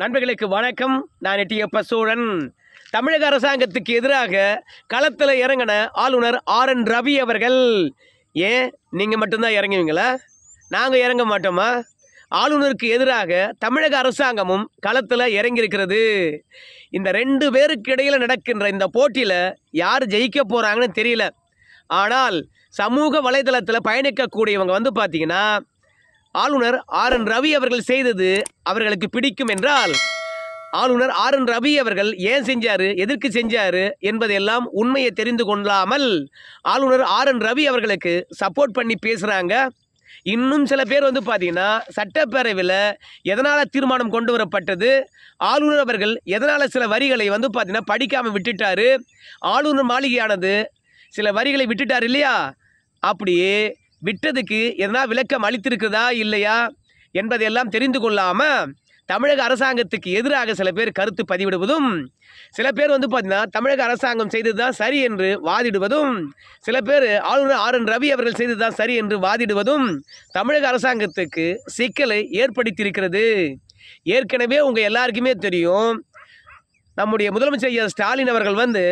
நண்பர்களுக்கு வணக்கம். நான் எட்டியப்ப சோழன் தமிழக அரசாங்கத்துக்கு எதிராக களத்தில் இறங்கின ஆளுநர் ஆர் என் ரவி அவர்கள். ஏன்? நீங்கள் மட்டும்தான் இறங்குவீங்களா? நாங்கள் இறங்க மாட்டோமா? ஆளுநருக்கு எதிராக தமிழக அரசாங்கமும் களத்தில் இறங்கியிருக்கிறது. இந்த ரெண்டு பேருக்கு இடையில் நடக்கின்ற இந்த போட்டியில் யார் ஜெயிக்க போகிறாங்கன்னு தெரியல. ஆனால் சமூக வலைதளத்தில் பயணிக்கக்கூடியவங்க வந்து பார்த்தீங்கன்னா ஆளுநர் ஆர் என் ரவி அவர்கள் செய்தது அவர்களுக்கு பிடிக்கும் என்றால் ஆளுநர் ஆர் என் ரவி அவர்கள் ஏன் செஞ்சார் எதற்கு செஞ்சார் என்பதெல்லாம் உண்மையை தெரிந்து கொள்ளாமல் ஆளுநர் ஆர் என் ரவி அவர்களுக்கு சப்போர்ட் பண்ணி பேசுகிறாங்க இன்னும் சில பேர் வந்து பார்த்தீங்கன்னா சட்டப்பேரவையில் எதனால் தீர்மானம் கொண்டு வரப்பட்டது ஆளுநர் அவர்கள் எதனால் சில வரிகளை வந்து பார்த்தீங்கன்னா படிக்காமல் விட்டுட்டாரு ஆளுநர் மாளிகையானது சில வரிகளை விட்டுட்டார் இல்லையா? அப்படியே விட்டதுக்கு எதனா விளக்கம் அளித்திருக்கிறதா இல்லையா என்பதையெல்லாம் தெரிந்து கொள்ளாமல் தமிழக அரசாங்கத்துக்கு எதிராக சில பேர் கருத்து பதிவிடுவதும் சில பேர் வந்து பார்த்திங்கன்னா தமிழக அரசாங்கம் செய்தது தான் சரி என்று வாதிடுவதும் சில பேர் ஆளுநர் ஆர் என் ரவி அவர்கள் செய்தது தான் சரி என்று வாதிடுவதும் தமிழக அரசாங்கத்துக்கு சிக்கலை ஏற்படுத்தியிருக்கிறது. ஏற்கனவே உங்கள் எல்லாருக்குமே தெரியும் நம்முடைய முதலமைச்சர் ஐயா ஸ்டாலின் அவர்கள் வந்து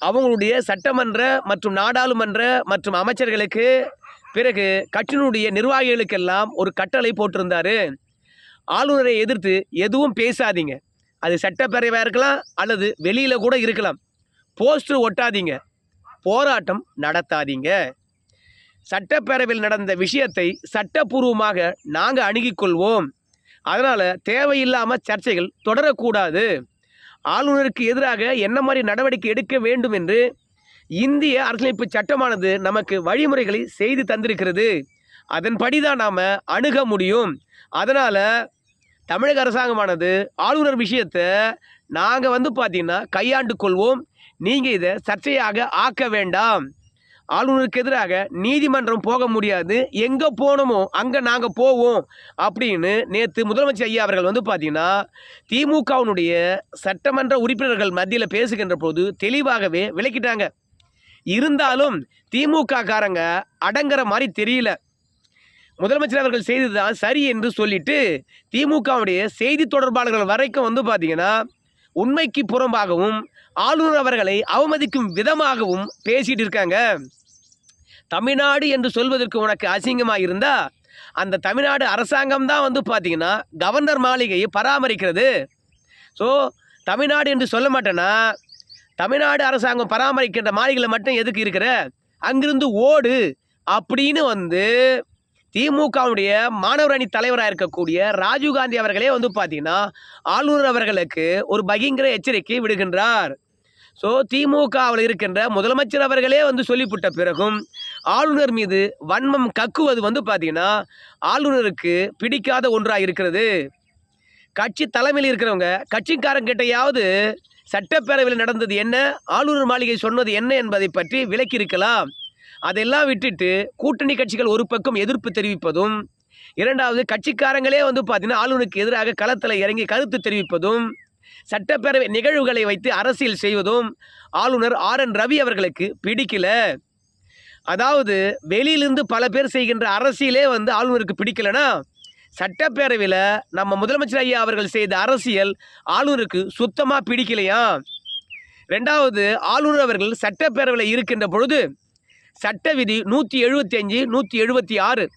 அவங்களுடைய சட்டமன்ற மற்றும் நாடாளுமன்ற மற்றும் அமைச்சர்களுக்கு பிறகு கட்சியினுடைய நிர்வாகிகளுக்கெல்லாம் ஒரு கட்டளை போட்டிருந்தாரு. ஆளுநரை எதிர்த்து எதுவும் பேசாதீங்க. அது சட்டப்பேரவையாக இருக்கலாம் அல்லது வெளியில் கூட இருக்கலாம். போஸ்டர் ஒட்டாதீங்க. போராட்டம் நடத்தாதீங்க. சட்டப்பேரவையில் நடந்த விஷயத்தை சட்டப்பூர்வமாக நாங்கள் அணுகிக்கொள்வோம். அதனால் தேவையில்லாமல் சர்ச்சைகள் தொடரக்கூடாது. ஆளுநருக்கு எதிராக என்ன மாதிரி நடவடிக்கை எடுக்க வேண்டும் என்று இந்திய அரசியலமைப்பு சட்டமானது நமக்கு வழிமுறைகளை செய்து தந்திருக்கிறது. அதன்படி தான் நாம் அணுக முடியும். அதனால் தமிழக அரசாங்கமானது ஆளுநர் விஷயத்தை நாங்கள் வந்து பார்த்திங்கன்னா கையாண்டு கொள்வோம். நீங்கள் இதை சர்ச்சையாக ஆக்க வேண்டாம். ஆளுநருக்கு எதிராக நீதிமன்றம் போக முடியாது. எங்கே போனோமோ அங்கே நாங்கள் போவோம் அப்படின்னு நேற்று முதலமைச்சர் ஐயா அவர்கள் வந்து பார்த்தீங்கன்னா திமுகவினுடைய சட்டமன்ற உறுப்பினர்கள் மத்தியில் பேசுகின்ற போது தெளிவாகவே விளக்கிட்டாங்க. இருந்தாலும் திமுக காரங்க அடங்குற மாதிரி தெரியல. முதலமைச்சர் அவர்கள் செய்ததுதான் சரி என்று சொல்லிட்டு திமுகவுடைய செய்தி தொடர்பாளர்கள் வரைக்கும் வந்து பார்த்தீங்கன்னா உண்மைக்கு புறம்பாகவும் ஆளுநர் அவர்களை அவமதிக்கும் விதமாகவும் பேசிட்டு இருக்காங்க. தமிழ்நாடு என்று சொல்வதற்கு உனக்கு அசிங்கமாக இருந்தால் அந்த தமிழ்நாடு அரசாங்கம் தான் வந்து பார்த்தீங்கன்னா கவர்னர் மாளிகையை பராமரிக்கிறது. ஸோ தமிழ்நாடு என்று சொல்ல மாட்டேன்னா தமிழ்நாடு அரசாங்கம் பராமரிக்கின்ற மாளிகளை மட்டும் எதுக்கு இருக்கிற? அங்கிருந்து ஓடு அப்படின்னு வந்து திமுகவுடைய மாணவர் அணி தலைவராக இருக்கக்கூடிய ராஜீவ்காந்தி அவர்களே வந்து பார்த்தீங்கன்னா ஆளுநர் அவர்களுக்கு ஒரு பகிங்கிற எச்சரிக்கை விடுகின்றார். ஸோ திமுகவில் இருக்கின்ற முதலமைச்சர் அவர்களே வந்து சொல்லிவிட்ட பிறகும் ஆளுநர் மீது வன்மம் கக்குவது வந்து பார்த்தீங்கன்னா ஆளுநருக்கு பிடிக்காத ஒன்றாக இருக்கிறது. கட்சி தலைமையில் இருக்கிறவங்க கட்சிக்காரங்கிட்டையாவது சட்டப்பேரவையில் நடந்தது என்ன? ஆளுநர் மாளிகை சொன்னது என்ன என்பதை பற்றி விளக்கியிருக்கலாம். அதெல்லாம் விட்டுட்டு கூட்டணி கட்சிகள் ஒரு பக்கம் எதிர்ப்பு தெரிவிப்பதும் இரண்டாவது கட்சிக்காரங்களே வந்து பார்த்தீங்கன்னா ஆளுநருக்கு எதிராக களத்தில் இறங்கி கருத்து தெரிவிப்பதும் சட்டப்பேரவை நிகழ்வுகளை வைத்து அரசியல் செய்வதும் ஆளுநர் ஆர் என் ரவி அவர்களுக்கு பிடிக்கல. அதாவது வெளியிலிருந்து பல பேர் செய்கின்ற அரசியலே வந்து ஆளுநருக்கு பிடிக்கலன்னா சட்டப்பேரவையில் நம்ம முதலமைச்சர் ஐயா அவர்கள் செய்த அரசியல் ஆளுநருக்கு சுத்தமாக பிடிக்கலையா? ரெண்டாவது ஆளுநர் அவர்கள் சட்டப்பேரவையில் இருக்கின்ற பொழுது சட்ட விதி நூற்றி எழுபத்தி அஞ்சு நூற்றி எழுபத்தி ஆறு.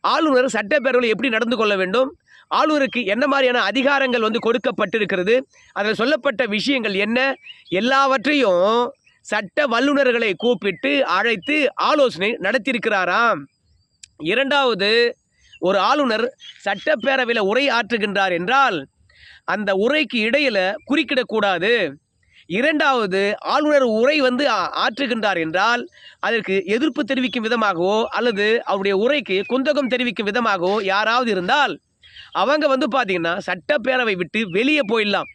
ஆளுநர் சட்டப்பேரவையில் எப்படி நடந்து கொள்ள வேண்டும்? ஆளுநருக்கு என்ன மாதிரியான அதிகாரங்கள் வந்து கொடுக்கப்பட்டிருக்கிறது? அதில் சொல்லப்பட்ட விஷயங்கள் என்ன? எல்லாவற்றையும் சட்ட வல்லுநர்களை கூப்பிட்டு அழைத்து ஆலோசனை நடத்தியிருக்கிறாராம். இரண்டாவது ஒரு ஆளுநர் சட்டப்பேரவையில் உரை ஆற்றுகின்றார் என்றால் அந்த உரைக்கு இடையில் குறுக்கிடக்கூடாது. இரண்டாவது ஆளுநர் உரை வந்து ஆற்றுகின்றார் என்றால் அதற்கு எதிர்ப்பு தெரிவிக்கும் விதமாகவோ அல்லது அவருடைய உரைக்கு குந்தகம் தெரிவிக்கும் விதமாகவோ யாராவது இருந்தால் அவங்க வந்து பார்த்தீங்கன்னா சட்டப்பேரவை விட்டு வெளியே போயிடலாம்.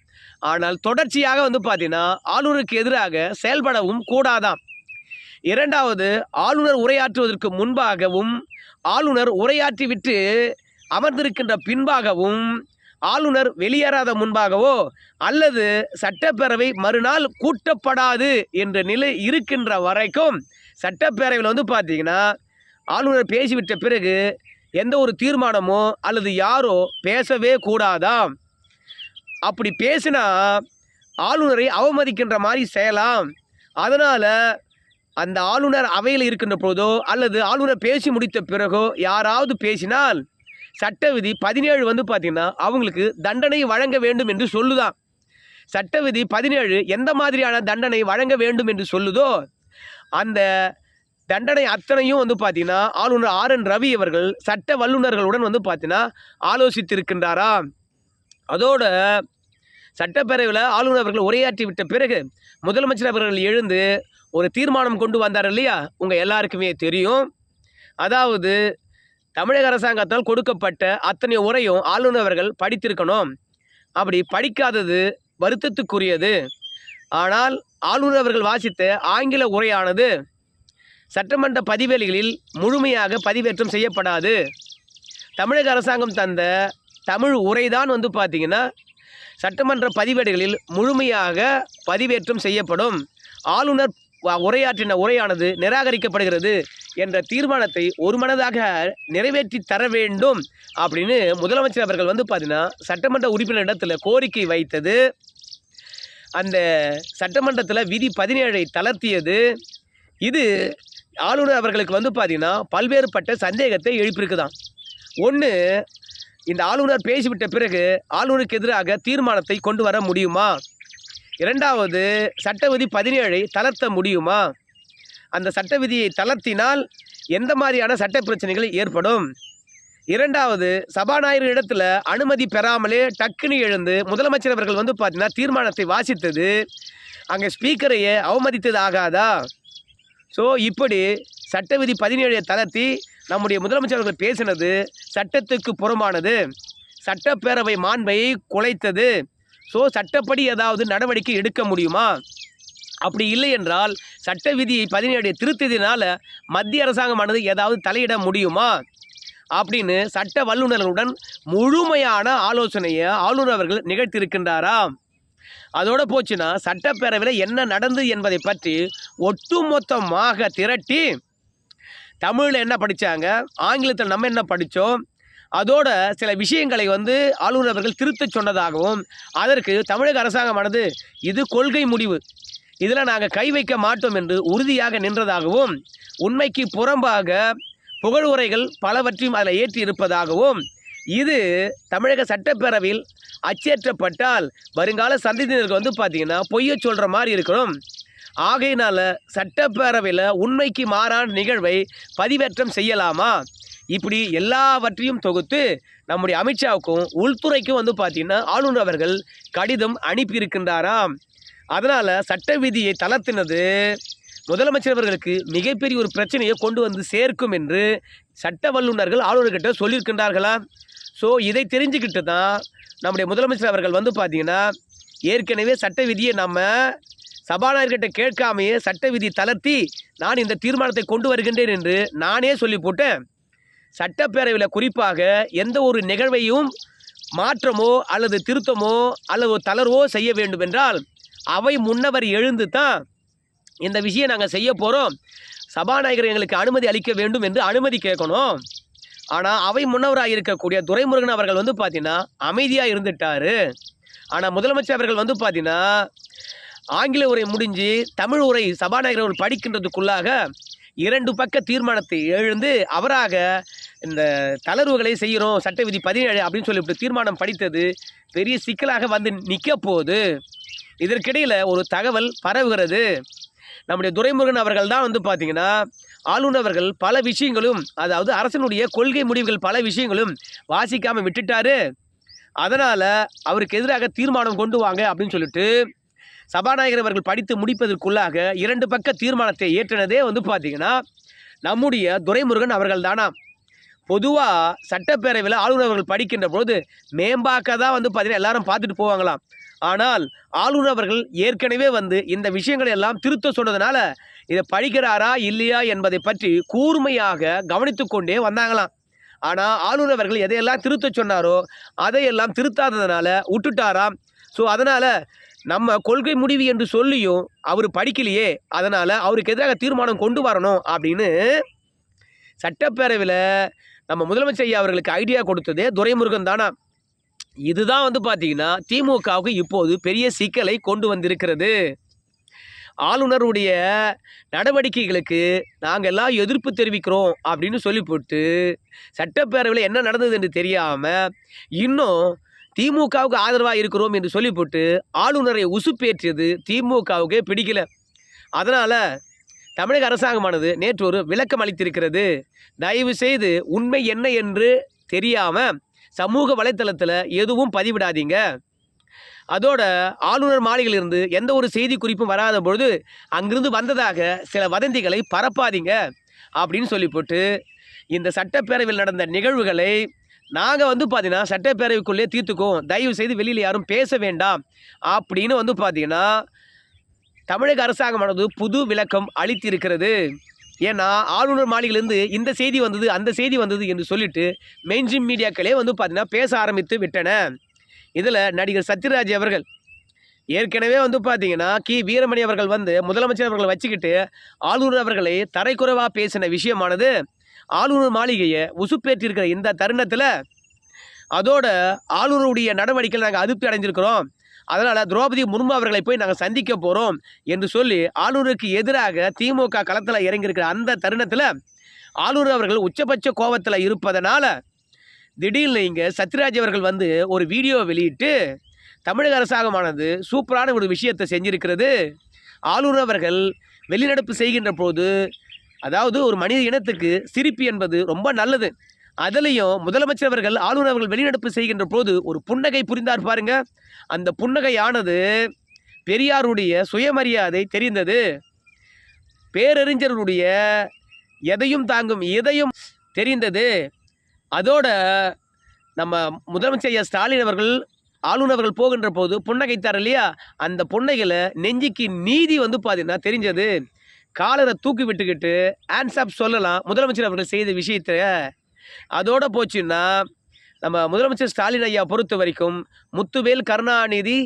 ஆனால் தொடர்ச்சியாக வந்து பார்த்தீங்கன்னா ஆளுநருக்கு எதிராக செயல்படவும் கூடாதாம். இரண்டாவது ஆளுநர் உரையாற்றுவதற்கு முன்பாகவும் ஆளுநர் உரையாற்றிவிட்டு அமர்ந்திருக்கின்ற பின்பாகவும் ஆளுநர் வெளியேறாத முன்பாகவோ அல்லது சட்டப்பேரவை மறுநாள் கூட்டப்படாது என்ற நிலை இருக்கின்ற வரைக்கும் சட்டப்பேரவையில் வந்து பார்த்தீங்கன்னா ஆளுநர் பேசிவிட்ட பிறகு எந்த ஒரு தீர்மானமோ அல்லது யாரோ பேசவே கூடாதாம். அப்படி பேசினா ஆளுநரை அவமதிக்கின்ற மாதிரி செய்யலாம். அதனால் அந்த ஆளுநர் அவையில் இருக்கின்ற பொழுதோ அல்லது ஆளுநர் பேசி முடித்த பிறகோ யாராவது பேசினால் சட்ட விதி பதினேழு வந்து பார்த்திங்கன்னா அவங்களுக்கு தண்டனை வழங்க வேண்டும் என்று சொல்லுதான் சட்ட விதி பதினேழு எந்த மாதிரியான தண்டனை வழங்க வேண்டும் என்று சொல்லுதோ அந்த தண்டனை அத்தனையும் வந்து பார்த்தீங்கன்னா ஆளுநர் ஆர் என் ரவி அவர்கள் சட்ட வல்லுநர்களுடன் வந்து பார்த்தீங்கன்னா ஆலோசித்திருக்கின்றாரா? அதோட சட்டப்பேரவையில் ஆளுநர் அவர்கள் உரையாற்றி விட்ட பிறகு முதலமைச்சர் அவர்கள் எழுந்து ஒரு தீர்மானம் கொண்டு வந்தார் இல்லையா? உங்கள் எல்லாருக்குமே தெரியும். அதாவது தமிழக அரசாங்கத்தால் கொடுக்கப்பட்ட அத்தனை உரையும் ஆளுநர் அவர்கள் படித்திருக்கணும். அப்படி படிக்காதது வருத்தத்துக்குரியது. ஆனால் ஆளுநர் அவர்கள் வாசித்த ஆங்கில உரையானது சட்டமன்ற பதிவேலிகளில் முழுமையாக பதிவேற்றம் செய்யப்படாது. தமிழக அரசாங்கம் தந்த தமிழ் உரைதான் வந்து பார்த்திங்கன்னா சட்டமன்ற பதிவேடுகளில் முழுமையாக பதிவேற்றம் செய்யப்படும். ஆளுநர் உரையாற்றின உரையானது நிராகரிக்கப்படுகிறது என்ற தீர்மானத்தை ஒருமனதாக நிறைவேற்றி தர வேண்டும் அப்படின்னு முதலமைச்சர் அவர்கள் வந்து பார்த்தீங்கன்னா சட்டமன்ற உறுப்பினரிடத்தில் கோரிக்கை வைத்தது. அந்த சட்டமன்றத்தில் விதி பதினேழை தளர்த்தியது. இது ஆளுநர் அவர்களுக்கு வந்து பார்த்திங்கன்னா பல்வேறுபட்ட சந்தேகத்தை எழுப்பியிருக்குதான் ஒன்று இந்த ஆளுநர் பேசிவிட்ட பிறகு ஆளுநருக்கு எதிராக தீர்மானத்தை கொண்டு வர முடியுமா? இரண்டாவது சட்ட விதி பதினேழை தளர்த்த முடியுமா? அந்த சட்ட விதியை தளர்த்தினால் எந்த மாதிரியான சட்ட பிரச்சனைகள் ஏற்படும்? இரண்டாவது சபாநாயகர் இடத்துல அனுமதி பெறாமலே டக்குன்னு எழுந்து முதலமைச்சர் அவர்கள் வந்து பார்த்தீங்கன்னா தீர்மானத்தை வாசித்தது. அங்கே ஸ்பீக்கரையே அவமதித்தது ஆகாதா? ஸோ இப்படி சட்ட விதி பதினேழை தளர்த்தி நம்முடைய முதலமைச்சர் அவர்கள் பேசினது சட்டத்துக்கு புறமானது சட்டப்பேரவை மாண்பையை குலைத்தது. ஸோ சட்டப்படி ஏதாவது நடவடிக்கை எடுக்க முடியுமா? அப்படி இல்லை என்றால் சட்ட விதியை பதினேழு திருத்ததினால மத்திய அரசாங்கமானது ஏதாவது தலையிட முடியுமா? அப்படின்னு சட்ட வல்லுநர்களுடன் முழுமையான ஆலோசனையை ஆளுநர் அவர்கள் நிகழ்த்தியிருக்கின்றாரா? அதோட போச்சுன்னா சட்டப்பேரவையில் என்ன நடந்தது என்பதை பற்றி ஒட்டுமொத்தமாக திரட்டி தமிழில் என்ன படித்தாங்க ஆங்கிலத்தில் நம்ம என்ன படித்தோம் அதோட சில விஷயங்களை வந்து ஆளுநர் அவர்கள் திருத்தச் சொன்னதாகவும் அதற்கு தமிழக அரசாங்கமானது இது கொள்கை முடிவு. இதில் நாங்கள் கை வைக்க மாட்டோம் என்று உறுதியாக நின்றதாகவும் உண்மைக்கு புறம்பாக புகழுரைகள் பலவற்றையும் அதில் ஏற்றி இருப்பதாகவும் இது தமிழக சட்டப்பேரவையில் அச்சேற்றப்பட்டால் வருங்கால சந்ததியினருக்கு வந்து பார்த்தீங்கன்னா பொய்ய சொல்கிற மாதிரி இருக்கிறோம் ஆகையினால் சட்டப்பேரவையில் உண்மைக்கு மாறான நிகழ்வை பதிவேற்றம் செய்யலாமா? இப்படி எல்லாவற்றையும் தொகுத்து நம்முடைய அமித்ஷாவுக்கும் உள்துறைக்கும் வந்து பார்த்திங்கன்னா ஆளுநர் அவர்கள் கடிதம் அனுப்பியிருக்கின்றாராம். அதனால் சட்ட விதியை தளர்த்தினது முதலமைச்சர் அவர்களுக்கு மிகப்பெரிய ஒரு பிரச்சனையை கொண்டு வந்து சேர்க்கும் என்று சட்ட வல்லுநர்கள் ஆளுநர்கிட்ட சொல்லியிருக்கின்றார்களா? ஸோ இதை தெரிஞ்சுக்கிட்டு தான் நம்முடைய முதலமைச்சர் அவர்கள் வந்து பார்த்திங்கன்னா ஏற்கனவே சட்ட விதியை நம்ம சபாநாயகர்கிட்ட கேட்காமையே சட்ட விதி தளர்த்தி நான் இந்த தீர்மானத்தை கொண்டு வருகின்றேன் என்று நானே சொல்லி போட்டேன். சட்டப்பேரவையில் குறிப்பாக எந்த ஒரு நிகழ்வையும் மாற்றமோ அல்லது திருத்தமோ அல்லது தளர்வோ செய்ய வேண்டும் என்றால் அவை முன்னவர் எழுந்து தான் இந்த விஷயம் நாங்கள் செய்ய போகிறோம் சபாநாயகர் எங்களுக்கு அனுமதி அளிக்க வேண்டும் என்று அனுமதி கேட்கணும். ஆனால் அவை முன்னவராக இருக்கக்கூடிய துரைமுருகன் அவர்கள் வந்து பார்த்தீங்கன்னா அமைதியாக இருந்துட்டார். ஆனால் முதலமைச்சர் அவர்கள் வந்து பார்த்தீங்கன்னா ஆங்கில உரை முடிஞ்சு தமிழ் உரை சபாநாயகர் அவர்கள் படிக்கின்றதுக்குள்ளாக இரண்டு பக்க தீர்மானத்தை எழுந்து அவராக இந்த தளர்வுகளை செய்கிறோம் சட்ட விதி பதினேழு அப்படின்னு சொல்லிவிட்டு தீர்மானம் படித்தது பெரிய சிக்கலாக வந்து நிற்க போகுது. இதற்கிடையில் ஒரு தகவல் பரவுகிறது. நம்முடைய துரைமுருகன் அவர்கள் தான் வந்து பார்த்திங்கன்னா ஆளுநர்கள் பல விஷயங்களும் அதாவது அரசனுடைய கொள்கை முடிவுகள் பல விஷயங்களும் வாசிக்காமல் விட்டுட்டாரு. அதனால் அவருக்கு எதிராக தீர்மானம் கொண்டு வாங்க அப்படின்னு சொல்லிட்டு சபாநாயகர் அவர்கள் படித்து முடிப்பதற்குள்ளாக இரண்டு பக்க தீர்மானத்தை ஏற்றினதே வந்து பார்த்திங்கன்னா நம்முடைய துரைமுருகன் அவர்கள் தானா. பொதுவாக சட்டப்பேரவையில் ஆளுநர் அவர்கள் படிக்கின்ற பொழுது மேம்பாக்க தான் வந்து பார்த்தீங்கன்னா எல்லாரும் பார்த்துட்டு போவாங்களாம். ஆனால் ஆளுநர் அவர்கள் ஏற்கனவே வந்து இந்த விஷயங்களை எல்லாம் திருத்த சொன்னதுனால இதை படிக்கிறாரா இல்லையா என்பதை பற்றி கூர்மையாக கவனித்து கொண்டே வந்தாங்களாம். ஆனால் ஆளுநர் அவர்கள் எதையெல்லாம் திருத்த சொன்னாரோ அதையெல்லாம் திருத்தாததுனால விட்டுட்டாராம். ஸோ அதனால் நம்ம கொள்கை முடிவு என்று சொல்லியும் அவர் படிக்கலையே அதனால் அவருக்கு எதிராக தீர்மானம் கொண்டு வரணும் அப்படின்னு சட்டப்பேரவையில் நம்ம முதலமைச்சர் ஐயா அவர்களுக்கு ஐடியா கொடுத்ததே துரைமுருகன் தானா? இதுதான் வந்து பார்த்தீங்கன்னா திமுகவுக்கு இப்போது பெரிய சிக்கலை கொண்டு வந்திருக்கிறது. ஆளுநருடைய நடவடிக்கைகளுக்கு நாங்கள் எல்லாம் எதிர்ப்பு தெரிவிக்கிறோம் அப்படின்னு சொல்லி போட்டு சட்டப்பேரவையில் என்ன நடந்தது என்று தெரியாமல் இன்னும் திமுகவுக்கு ஆதரவாக இருக்கிறோம் என்று சொல்லி போட்டு ஆளுநரை உசுப்பேற்றியது திமுகவுக்கே பிடிக்கல. அதனால் தமிழக அரசாங்கமானது நேற்று ஒரு விளக்கம் அளித்திருக்கிறது. தயவு செய்து உண்மை என்ன என்று தெரியாமல் சமூக வலைத்தளத்தில் எதுவும் பதிவிடாதீங்க. அதோட ஆளுநர் மாளிகையிலிருந்து எந்த ஒரு செய்தி குறிப்பும் வராத பொழுது அங்கிருந்து வந்ததாக சில வதந்திகளை பரப்பாதீங்க அப்படின்னு சொல்லி போட்டு இந்த சட்டப்பேரவையில் நடந்த நிகழ்வுகளை நாங்கள் வந்து பார்த்தீங்கன்னா சட்டப்பேரவைக்குள்ளே தீர்த்துக்குவோம். தயவு செய்து வெளியில் யாரும் பேச வேண்டாம் அப்படின்னு வந்து பார்த்தீங்கன்னா தமிழக அரசாங்கமானது புது விளக்கம் அளித்திருக்கிறது. ஏன்னா ஆளுநர் மாளிகையிலேருந்து இந்த செய்தி வந்தது அந்த செய்தி வந்தது என்று சொல்லிட்டு மெயின்ஸ்ட்ரீம் மீடியாக்களே வந்து பார்த்தீங்கன்னா பேச ஆரம்பித்து விட்டன. இதில் நடிகர் சத்யராஜ் அவர்கள். ஏற்கனவே வந்து பார்த்தீங்கன்னா கி. வீரமணி அவர்கள் வந்து முதலமைச்சர் அவர்களை வச்சுக்கிட்டு ஆளுநர் அவர்களை தரைக்குறைவாக பேசின விஷயமானது ஆளுநர் மாளிகையை உசுப்பேற்றிருக்கிற இந்த தருணத்தில் அதோட ஆளுநருடைய நடவடிக்கையில் நாங்கள் அதிருப்தி அடைஞ்சிருக்கிறோம். அதனால் திரௌபதி முர்மு அவர்களை போய் நாங்கள் சந்திக்க போகிறோம் என்று சொல்லி ஆளுநருக்கு எதிராக திமுக களத்தில் இறங்கியிருக்கிற அந்த தருணத்தில் ஆளுநர் அவர்கள் உச்சபட்ச கோபத்தில் இருப்பதனால் திடீர்னு இங்கே சத்யராஜ் அவர்கள் வந்து ஒரு வீடியோ வெளியிட்டு தமிழக அரசாங்கமானது சூப்பரான ஒரு விஷயத்தை செஞ்சிருக்கிறது. ஆளுநர் அவர்கள் வெளிநடப்பு செய்கின்ற போது அதாவது ஒரு மனித இனத்துக்கு சிரிப்பு என்பது ரொம்ப நல்லது. அதுலேயும் முதலமைச்சர் அவர்கள் ஆளுநர் அவர்கள் வெளிநடப்பு செய்கின்ற போது ஒரு புன்னகை புரிந்தார் பாருங்க. அந்த புன்னகையானது பெரியாருடைய சுயமரியாதை தெரிந்தது. பேரறிஞருடைய எதையும் தாங்கும் எதையும் தெரிந்தது. அதோட நம்ம முதலமைச்சர் ஐயா ஸ்டாலின் அவர்கள் ஆளுநர்கள் போகின்ற போது புன்னகைத்தார் இல்லையா? அந்த புன்னகையில் நெஞ்சிக்கு நீதி வந்து பார்த்தீங்கன்னா தெரிஞ்சது. காலரை தூக்கி விட்டுக்கிட்டு ஆன்சாப் சொல்லலாம். முதலமைச்சர் அவர்கள் செய்த விஷயத்தை அதோட போச்சுன்னா நம்ம முதலமைச்சர் ஸ்டாலின் ஐயா பொறுத்த வரைக்கும் முத்துவேல் கருணாநிதி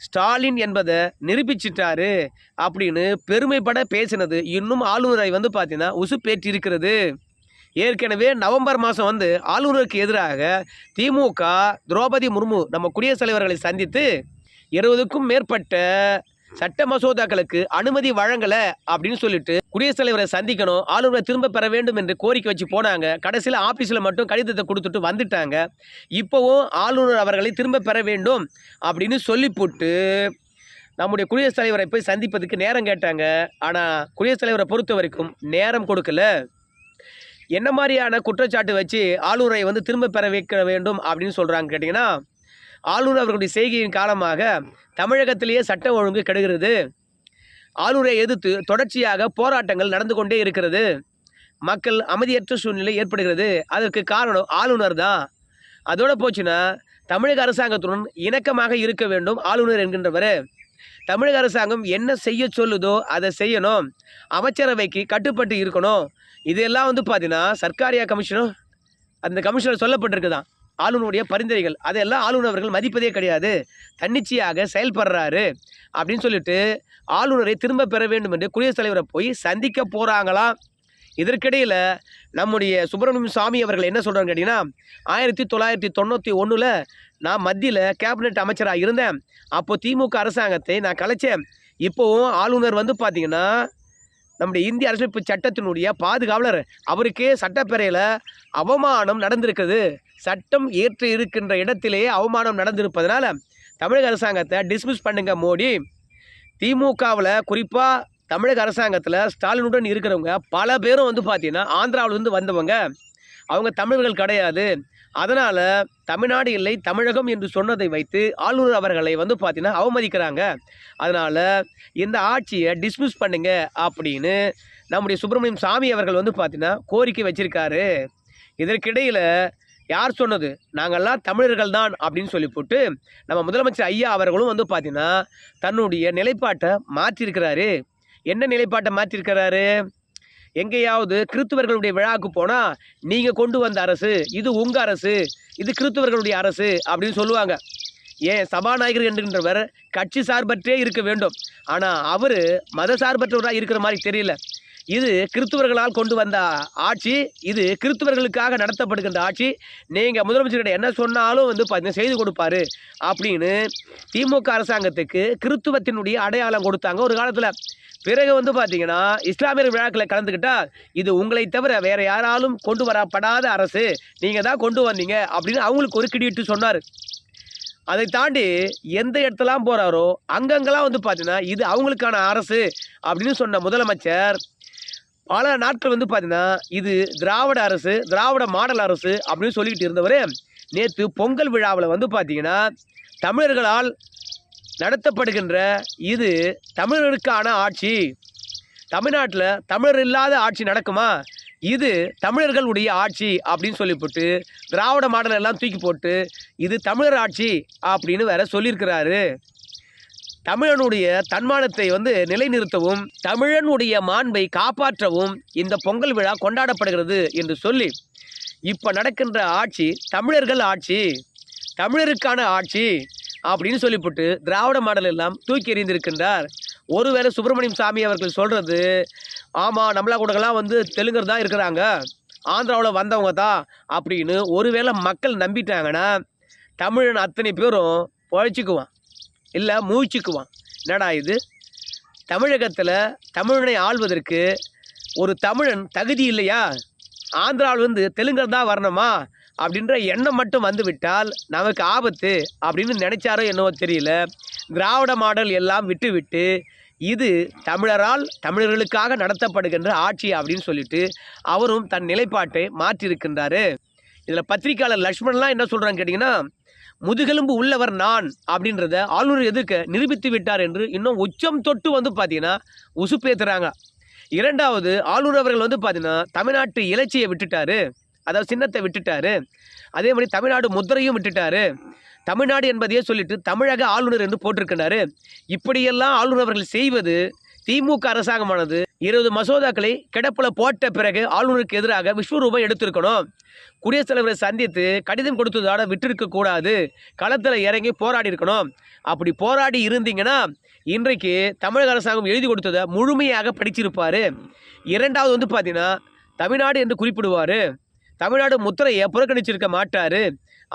ஸ்டாலின் என்பதை நிரூபிச்சிட்டாரு அப்படின்னு பெருமைப்பட பேசினது இன்னும் ஆளுநரை வந்து பார்த்தீங்கன்னா உசுப்பேற்றி இருக்கிறது ஏற்கனவே நவம்பர் மாதம் வந்து ஆளுநருக்கு எதிராக திமுக திரௌபதி முர்மு நம்ம குடியரசுத் தலைவர்களை சந்தித்து இருபதுக்கும் மேற்பட்ட சட்ட மசோதாக்களுக்கு அனுமதி வழங்கலை அப்படின்னு சொல்லிட்டு குடியரசுத் தலைவரை சந்திக்கணும் ஆளுநரை திரும்ப பெற வேண்டும் என்று கோரிக்கை வச்சு போனாங்க. கடைசியில் ஆஃபீஸில் மட்டும் கடிதத்தை கொடுத்துட்டு வந்துட்டாங்க. இப்போவும் ஆளுநர் அவர்களை திரும்ப பெற வேண்டும் அப்படின்னு சொல்லி போட்டு நம்முடைய குடியரசுத் தலைவரை போய் சந்திப்பதுக்கு நேரம் கேட்டாங்க. ஆனால் குடியரசுத் தலைவரை பொறுத்த வரைக்கும் நேரம் கொடுக்கல. என்ன மாதிரியான குற்றச்சாட்டு வச்சு ஆளுநரை வந்து திரும்ப பெற வைக்க வேண்டும் அப்படின்னு சொல்கிறாங்க கேட்டிங்கன்னா ஆளுநர் அவர்களுடைய செய்கையின் காலமாக தமிழகத்திலேயே சட்டம் ஒழுங்கு கெடுகிறது. ஆளுநரை எதிர்த்து தொடர்ச்சியாக போராட்டங்கள் நடந்து கொண்டே இருக்கிறது. மக்கள் அமைதியற்ற சூழ்நிலை ஏற்படுகிறது. அதற்கு காரணம் ஆளுநர் தான். அதோட போச்சுன்னா தமிழக அரசாங்கத்துடன் இணக்கமாக இருக்க வேண்டும் ஆளுநர் என்கின்றவர். தமிழக அரசாங்கம் என்ன செய்ய சொல்லுதோ அதை செய்யணும். அமைச்சரவைக்கு கட்டுப்பட்டு இருக்கணும். இதெல்லாம் வந்து பார்த்தீங்கன்னா சர்க்காரியா கமிஷனும் அந்த கமிஷனர் சொல்லப்பட்டிருக்குதான். ஆளுநருடைய பரிந்துரைகள். அதெல்லாம் ஆளுநர் அவர்கள் மதிப்பதே கிடையாது. தன்னிச்சையாக செயல்படுறாரு. அப்படின்னு சொல்லிட்டு ஆளுநரை திரும்ப பெற வேண்டும் என்று குடியரசுத் தலைவரை போய் சந்திக்க போகிறாங்களாம் இதற்கிடையில் நம்முடைய சுப்பிரமணியம் சாமி அவர்கள் என்ன சொல்கிறாங்க கேட்டிங்கன்னா ஆயிரத்தி தொள்ளாயிரத்தி தொண்ணூற்றி ஒன்றில் நான் மத்தியில் கேபினெட் அமைச்சராக இருந்தேன். அப்போது திமுக அரசாங்கத்தை நான் கலைச்சேன். இப்போவும் ஆளுநர் வந்து பார்த்திங்கன்னா நம்முடைய இந்திய அரசியலமைப்பு சட்டத்தினுடைய பாதுகாவலர் அவருக்கே சட்டப்பேரையில் அவமானம் நடந்திருக்குது. சட்டம் ஏற்று இருக்கின்ற இடத்திலேயே அவமானம் நடந்திருப்பதனால தமிழக அரசாங்கத்தை டிஸ்மிஸ் பண்ணுங்க மோடி. திமுகவில் குறிப்பாக தமிழக அரசாங்கத்தில் ஸ்டாலினுடன் இருக்கிறவங்க பல பேரும் வந்து பார்த்தீங்கன்னா ஆந்திராவிலேருந்து வந்தவங்க. அவங்க தமிழர்கள் கிடையாது. அதனால் தமிழ்நாடு இல்லை தமிழகம் என்று சொன்னதை வைத்து ஆளுநர் அவர்களை வந்து பார்த்தீங்கன்னா அவமதிக்கிறாங்க. அதனால் இந்த ஆட்சியை டிஸ்மிஸ் பண்ணுங்க அப்படின்னு நம்முடைய சுப்பிரமணியம் சாமி அவர்கள் வந்து பார்த்தீங்கன்னா கோரிக்கை வச்சிருக்காரு. இதற்கிடையில் யார் சொன்னது? நாங்கள்லாம் தமிழர்கள் தான் அப்படின்னு சொல்லி போட்டு நம்ம முதலமைச்சர் ஐயா அவர்களும் வந்து பார்த்தீங்கன்னா தன்னுடைய நிலைப்பாட்டை மாற்றிருக்கிறாரு என்ன நிலைப்பாட்டை மாற்றிருக்கிறாரு எங்கேயாவது கிறித்துவர்களுடைய விழாவுக்கு போனால் நீங்கள் கொண்டு வந்த அரசு இது உங்கள் அரசு இது கிறித்துவர்களுடைய அரசு அப்படின்னு சொல்லுவாங்க. ஏன்? சபாநாயகர் என்கின்றவர் கட்சி சார்பற்றே இருக்க வேண்டும். ஆனால் அவர் மத சார்பற்றவராக இருக்கிற மாதிரி தெரியல. இது கிறிஸ்துவர்களால் கொண்டு வந்த ஆட்சி இது கிறிஸ்துவர்களுக்காக நடத்தப்படுகின்ற ஆட்சி. நீங்கள் முதலமைச்சர்கிட்ட என்ன சொன்னாலும் வந்து பார்த்தீங்கன்னா செய்து கொடுப்பாரு அப்படின்னு திமுக அரசாங்கத்துக்கு கிறித்துவத்தினுடைய அடையாளம் கொடுத்தாங்க ஒரு காலத்தில். பிறகு வந்து பார்த்தீங்கன்னா இஸ்லாமியர் விழாக்களை கலந்துக்கிட்டால் இது உங்களை தவிர வேறு யாராலும் கொண்டு வரப்படாத அரசு. நீங்கள் தான் கொண்டு வந்தீங்க அப்படின்னு அவங்களுக்கு ஒரு கிடிட்டு சொன்னார். அதை தாண்டி எந்த இடத்துலாம் போகிறாரோ அங்கங்கெல்லாம் வந்து பார்த்தீங்கன்னா இது அவங்களுக்கான அரசு அப்படின்னு சொன்ன முதலமைச்சர் பல நாட்கள் வந்து பார்த்தீங்கன்னா இது திராவிட அரசு திராவிட மாடல் அரசு அப்படின்னு சொல்லிக்கிட்டு இருந்தவர். நேற்று பொங்கல் விழாவில் வந்து பார்த்தீங்கன்னா தமிழர்களால் நடத்தப்படுகின்ற இது தமிழருக்கான ஆட்சி. தமிழ்நாட்டில் தமிழர் இல்லாத ஆட்சி நடக்குமா? இது தமிழர்களுடைய ஆட்சி அப்படின்னு சொல்லிவிட்டு திராவிட மாடல் எல்லாம் தூக்கி போட்டு இது தமிழர் ஆட்சி அப்படின்னு வேற சொல்லியிருக்கிறாரு. தமிழனுடைய தன்மானத்தை வந்து நிலைநிறுத்தவும் தமிழனுடைய மாண்பை காப்பாற்றவும் இந்த பொங்கல் விழா கொண்டாடப்படுகிறது என்று சொல்லி இப்போ நடக்கின்ற ஆட்சி தமிழர்கள் ஆட்சி தமிழருக்கான ஆட்சி. அப்படின்னு சொல்லிவிட்டு திராவிட மாடல் எல்லாம் தூக்கி எறிந்திருக்கின்றார். ஒருவேளை சுப்பிரமணியம் சாமி அவர்கள் சொல்கிறது ஆமாம் நம்மளா கூடலாம் வந்து தெலுங்கர் தான் இருக்கிறாங்க ஆந்திராவில் வந்தவங்க தான் அப்படின்னு ஒருவேளை மக்கள் நம்பிட்டாங்கன்னா தமிழன் அத்தனை பேரும் பழச்சிக்குவான் இல்லை மூழ்ச்சிக்குவான். என்னடா இது? தமிழகத்தில் தமிழனை ஆள்வதற்கு ஒரு தமிழன் தகுதி இல்லையா? ஆந்திராவிலிருந்து தெலுங்கர் தான் வரணுமா? அப்படின்ற எண்ணம் மட்டும் வந்துவிட்டால் நமக்கு ஆபத்து அப்படின்னு நினைச்சாரோ என்னவோ தெரியல. திராவிட மாடல் எல்லாம் விட்டுவிட்டு இது தமிழரால் தமிழர்களுக்காக நடத்தப்படுகின்ற ஆட்சி அப்படின்னு சொல்லிட்டு அவரும் தன் நிலைப்பாட்டை மாற்றியிருக்கின்றாரு. இதில் பத்திரிக்கையாளர் லக்ஷ்மணன்லாம் என்ன சொல்கிறான்னு கேட்டிங்கன்னா முதுகெலும்பு உள்ளவர் நான் அப்படின்றத ஆளுநர் எதிர்க்க நிரூபித்து விட்டார் என்று இன்னும் உச்சம் தொட்டு வந்து பார்த்தீங்கன்னா உசுப்பேத்துறாங்க. இரண்டாவது ஆளுநர் அவர்கள் வந்து பார்த்தீங்கன்னா தமிழ்நாட்டு இலச்சியை விட்டுட்டாரு. அதாவது சின்னத்தை விட்டுட்டாரு. அதே மாதிரி தமிழ்நாடு முத்திரையும் விட்டுட்டாரு. தமிழ்நாடு என்பதையே சொல்லிட்டு தமிழக ஆளுநர் என்று போட்டிருக்கிறாரு. இப்படியெல்லாம் ஆளுநர் அவர்கள் செய்வது திமுக அரசாங்கமானது. இருபது மசோதாக்களை கிடப்பில் போட்ட பிறகு ஆளுநருக்கு எதிராக விஸ்வரூபம் எடுத்திருக்கணும். குடியரசுத் தலைவரை சந்தித்து கடிதம் கொடுத்ததோட விட்டிருக்க கூடாது. களத்தில் இறங்கி போராடி இருக்கணும். அப்படி போராடி இருந்தீங்கன்னா இன்றைக்கு தமிழக அரசாங்கம் எழுதி கொடுத்ததை முழுமையாக படிச்சிருப்பார். இரண்டாவது வந்து பார்த்தீங்கன்னா தமிழ்நாடு என்று குறிப்பிடுவார். தமிழ்நாடு முத்திரையை புறக்கணிச்சிருக்க மாட்டார்.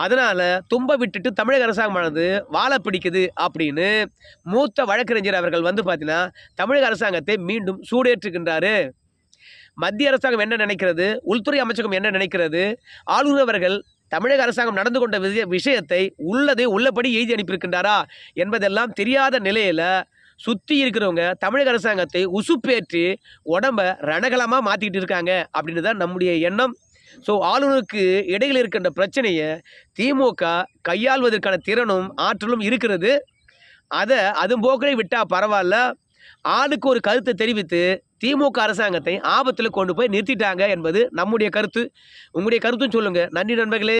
அதனால் தும்ப விட்டுட்டு தமிழக அரசாங்கமானது வாழ பிடிக்குது அப்படின்னு மூத்த வழக்கறிஞர் அவர்கள் வந்து பார்த்தீங்கன்னா தமிழக அரசாங்கத்தை மீண்டும் சூடேற்றுகின்றாரு. மத்திய அரசாங்கம் என்ன நினைக்கிறது? உள்துறை அமைச்சகம் என்ன நினைக்கிறது? ஆளுநர் அவர்கள் தமிழக அரசாங்கம் நடந்து கொண்ட விஷய விஷயத்தை உள்ளதை உள்ளபடி எழுதி அனுப்பியிருக்கின்றாரா என்பதெல்லாம் தெரியாத நிலையில் சுற்றி இருக்கிறவங்க தமிழக அரசாங்கத்தை உசுப்பேற்றி உடம்ப ரணகலமாக மாற்றிக்கிட்டு இருக்காங்க அப்படின்னு தான் நம்முடைய எண்ணம். ஸோ ஆளுநருக்கு இடையில் இருக்கின்ற பிரச்சனையை திமுக கையாள்வதற்கான திறனும் ஆற்றலும் இருக்கிறது. அதை அது போக்கே விட்டால் பரவாயில்ல. ஆளுக்கு ஒரு கருத்தை தெரிவித்து திமுக அரசாங்கத்தை ஆபத்தில் கொண்டு போய் நிறுத்திட்டாங்க என்பது நம்முடைய கருத்து. உங்களுடைய கருத்தும் சொல்லுங்கள் நன்றி நண்பர்களே.